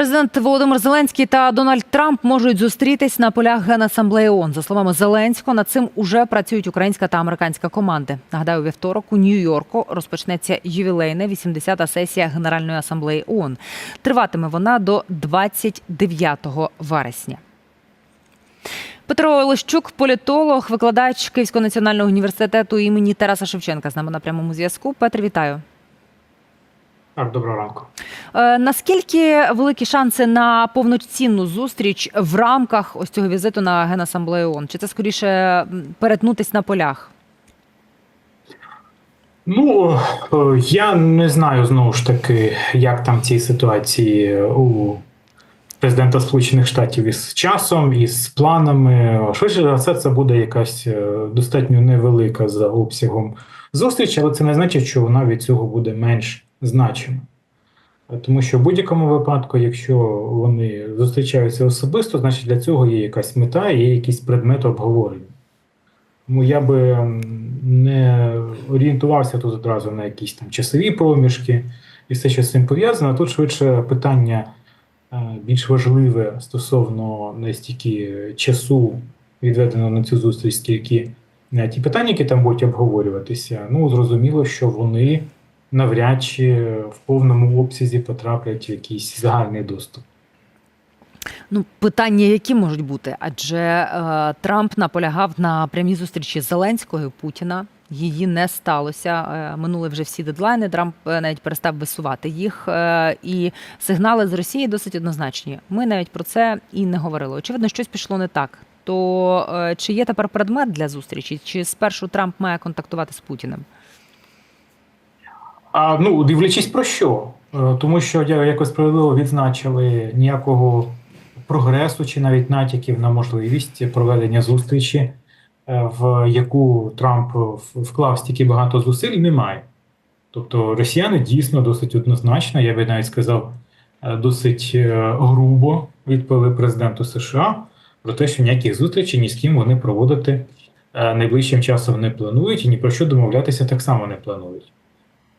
Президент Володимир Зеленський та Дональд Трамп можуть зустрітись на полях Генасамблеї ООН. За словами Зеленського, над цим уже працюють українська та американська команди. Нагадаю, вівторок у Нью-Йорку розпочнеться ювілейна 80-та сесія Генеральної асамблеї ООН. Триватиме вона до 29 вересня. Петро Олещук, політолог, викладач Київського національного університету імені Тараса Шевченка. З нами на прямому зв'язку. Петр, вітаю. Так, доброго ранку. Е, Наскільки великі шанси на повноцінну зустріч в рамках ось цього візиту на Генасамблею ООН? Чи це скоріше перетнутись на полях? Ну е, я не знаю знову ж таки, як там в цій ситуації у президента Сполучених Штатів із часом, із планами. Швидше за все, це буде якась е, достатньо невелика за обсягом зустріч, але це не значить, що вона від цього буде менш значима. Е, Тому що в будь-якому випадку, якщо вони зустрічаються особисто, значить для цього є якась мета, є якийсь предмет обговорення. Тому я би не орієнтувався тут одразу на якісь там часові проміжки і все, що з цим пов'язано. Тут швидше питання е, більш важливе стосовно не стільки часу, відведеного на цю зустріч, скільки е, ті питання, які там будуть обговорюватися. Ну, зрозуміло, що вони навряд чи в повному обсязі потраплять в якийсь загальний доступ. Ну, питання, які можуть бути? Адже е, Трамп наполягав на прямій зустрічі Зеленського і Путіна. Її не сталося. Е, Минули вже всі дедлайни. Трамп е, навіть перестав висувати їх. Е, І сигнали з Росії досить однозначні. Ми навіть про це і не говорили. Очевидно, щось пішло не так. То чи є тепер предмет для зустрічі? Чи спершу Трамп має контактувати з Путіним? А ну, дивлячись про що? Е, Тому що якось справедливо відзначили ніякого прогресу чи навіть натяків на можливість проведення зустрічі, е, в яку Трамп вклав стільки багато зусиль, немає. Тобто росіяни дійсно досить однозначно, я би навіть сказав, е, досить грубо відповіли президенту США про те, що ніяких зустрічей ні з ким вони проводити найближчим часом не планують і ні про що домовлятися так само не планують.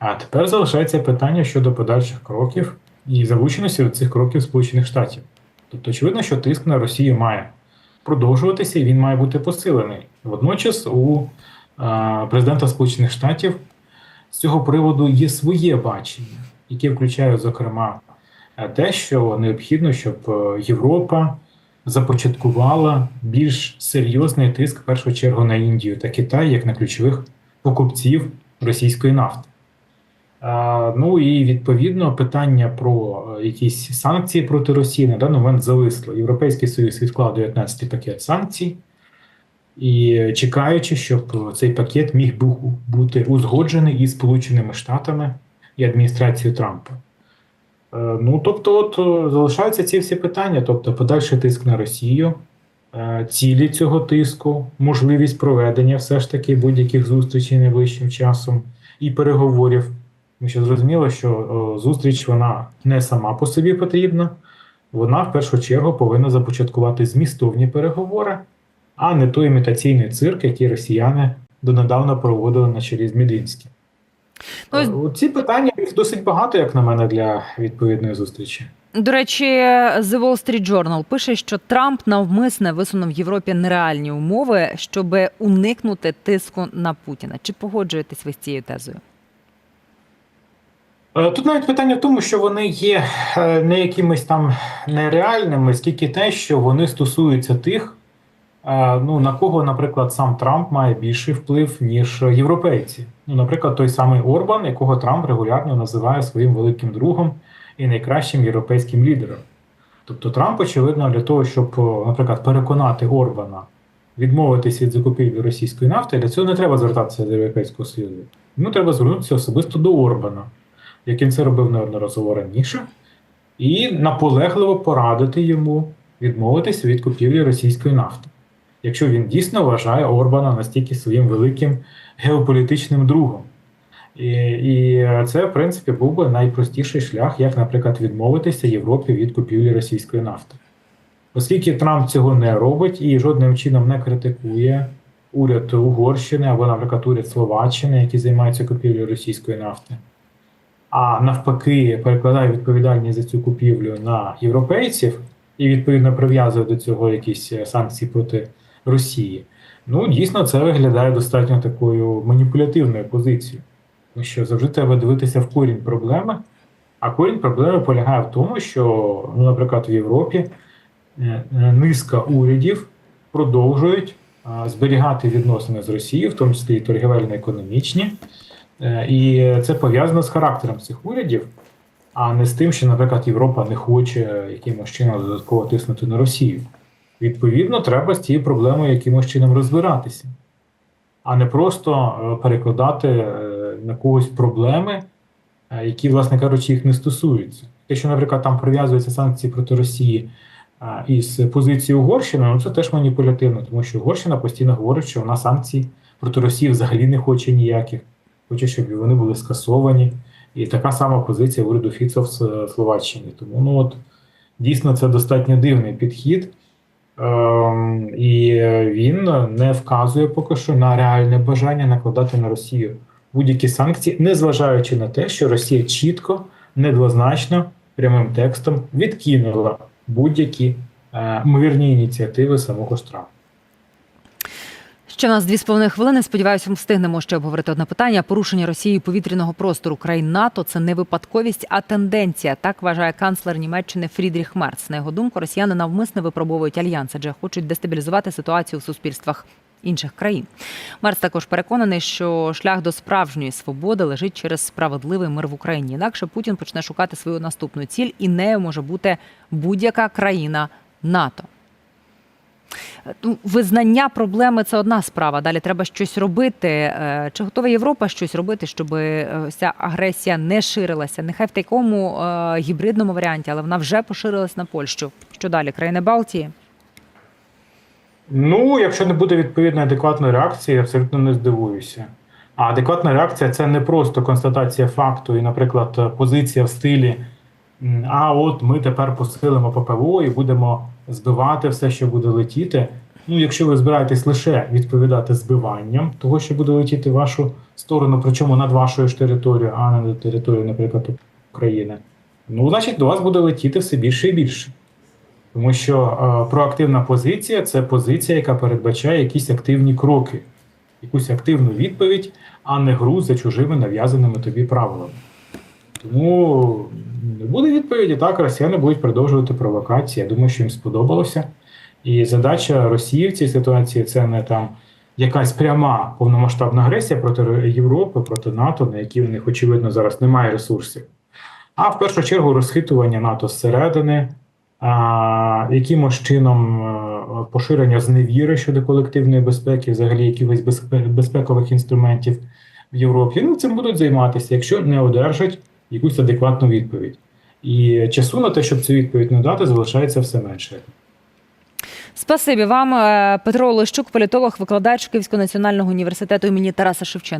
А тепер залишається питання щодо подальших кроків і залученості до цих кроків Сполучених Штатів. Тобто, очевидно, що тиск на Росію має продовжуватися і він має бути посилений. Водночас у президента Сполучених Штатів з цього приводу є своє бачення, яке включає, зокрема, е, те, що необхідно, щоб е, Європа започаткувала більш серйозний тиск в першу чергу на Індію та Китай як на ключових покупців російської нафти. Ну і відповідно питання про е, якісь санкції проти Росії на даний момент зависло. Європейський Союз відклав 19-й пакет санкцій, і чекаючи, щоб цей пакет міг бу- бути узгоджений із Сполученими Штатами і адміністрацією Трампа. Е, Ну тобто, от е, залишаються ці всі питання, тобто подальший тиск на Росію, цілі цього тиску, можливість проведення все ж таки будь-яких зустрічей найближчим часом і переговорів. Тому що зрозуміло, що зустріч вона не сама по собі потрібна, вона в першу чергу повинна започаткувати змістовні переговори, а не той імітаційний цирк, який росіяни донедавна проводили на чолі з Мединським. Ну, Е, Ці питання їх досить багато, як на мене, для відповідної зустрічі. До речі, The Wall Street Journal пише, що Трамп навмисне висунув Європі нереальні умови, щоб уникнути тиску на Путіна. Чи погоджуєтесь ви з цією тезою? Е, Тут навіть питання в тому, що вони є е, не якимись там нереальними, скільки те, що вони стосуються тих, е, ну на кого, наприклад, сам Трамп має більший вплив, ніж європейці. Ну, наприклад, той самий Орбан, якого Трамп регулярно називає своїм великим другом і найкращим європейським лідером. Тобто Трамп, очевидно, для того, щоб, наприклад, переконати Орбана відмовитись від закупівлі російської нафти, для цього не треба звертатися до Європейського Союзу. Йому треба звернутися особисто до Орбана як він це робив неодноразово раніше, і наполегливо порадити йому відмовитися від купівлі російської нафти, якщо він дійсно вважає Орбана настільки своїм великим геополітичним другом. І, і це, в принципі, був би найпростіший шлях, як, наприклад, відмовитися Європі від купівлі російської нафти. Оскільки Трамп цього не робить і жодним чином не критикує уряд Угорщини або, наприклад, уряд Словаччини, які займаються купівлею російської нафти. А навпаки перекладає відповідальність за цю купівлю на європейців і відповідно прив'язує до цього якісь е, санкції проти Росії. Ну, дійсно, це виглядає достатньо такою маніпулятивною позицією. Тому що завжди треба дивитися в корінь проблеми. А корінь проблеми полягає в тому, що, ну, наприклад, в Європі е, е, низка урядів продовжують зберігати відносини з Росією, в тому числі і торгівельно-економічні. Е, І це пов'язано з характером цих урядів, а не з тим, що, наприклад, Європа не хоче якимось чином додатково тиснути на Росію. Відповідно, треба з цією проблемою якимось чином розбиратися, а не просто е, перекладати е, на когось проблеми, які, власне кажучи, їх не стосуються. Те, що, наприклад, там прив'язуються санкції проти Росії із позиції Угорщини, ну це теж маніпулятивно, тому що Угорщина постійно говорить, що вона санкцій проти Росії взагалі не хоче ніяких, хоче, щоб вони були скасовані. І така сама позиція уряду Фіцо в С- Словаччині. Тому ну от дійсно це достатньо дивний підхід. Ем, і він не вказує поки що на реальне бажання накладати на Росію будь-які санкції, незважаючи на те, що Росія чітко, недвозначно, прямим текстом відкинула будь-які е, ймовірні ініціативи самого Трампа. Ще в нас дві з половиною хвилини. Сподіваюся, ми встигнемо ще обговорити одне питання. Порушення Росією повітряного простору країн НАТО це не випадковість, а тенденція. Так вважає канцлер Німеччини Фрідріх Мерц. На його думку, росіяни навмисно випробовують альянс, адже хочуть дестабілізувати ситуацію у суспільствах інших країн. Мерц також переконаний, що шлях до справжньої свободи лежить через справедливий мир в Україні. Інакше Путін почне шукати свою наступну ціль, і нею може бути будь-яка країна НАТО. Визнання проблеми це одна справа. Далі треба щось робити. Е, Чи готова Європа щось робити, щоб е, ця агресія не ширилася? Нехай в такому е, гібридному варіанті, але вона вже поширилась на Польщу. Що далі? Країни Балтії? Ну, якщо не буде відповідної адекватної реакції, я абсолютно не здивуюся. А адекватна реакція це не просто констатація факту і, наприклад, позиція в стилі. А от ми тепер посилимо ППО і будемо збивати все, що буде летіти. Ну, якщо ви збираєтесь лише відповідати збиванням того, що буде летіти в вашу сторону, причому над вашою ж територією, а не над територією, наприклад, України, ну, значить, до вас буде летіти все більше і більше. Тому що е, проактивна позиція це позиція, яка передбачає якісь активні кроки, якусь активну відповідь, а не гру за чужими нав'язаними тобі правилами. Тому не буде відповіді, так, росіяни будуть продовжувати провокації. Я думаю, що їм сподобалося. І задача Росії в цій ситуації це не там якась пряма повномасштабна агресія проти Європи, проти НАТО, на які в них, очевидно, зараз немає ресурсів. А в першу чергу розхитування НАТО зсередини, а, якимось чином е, поширення зневіри щодо колективної безпеки, взагалі якихось безпе- безпекових інструментів в Європі. Ну, цим будуть займатися, якщо не одержать якусь адекватну відповідь. І часу на те, щоб цю відповідь надати, залишається все менше. Спасибі вам, Е, Петро Олещук, політолог, викладач Київського національного університету імені Тараса Шевченка.